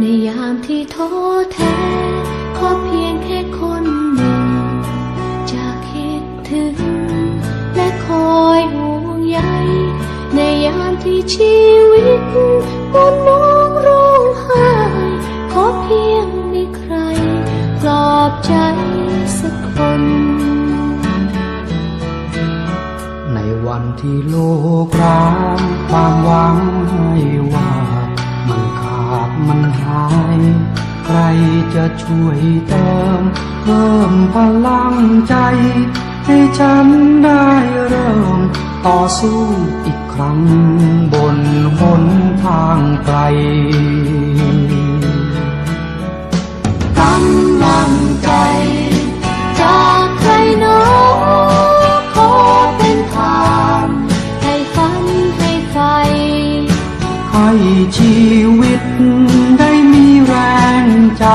ในยามที่ท้อแท้ ขอเพียงแค่คนหนึ่ง จะคิดถึง และคอยห่วงใยในยามที่ชีวิตมุนมองร้องไห้ขอเพียงมีใครปลอบใจสักคน ในวันที่โลกร้างความหวังให้ ใครจะช่วยเติม เพิ่มพลังใจ ให้ฉันได้เริ่ม ต่อสู้อีกครั้งบนหนทางไกลกำลังใจ จากใครหนอขอเป็นทางให้ฝันให้ไฟให้ชีวิตได้มีแรงใจ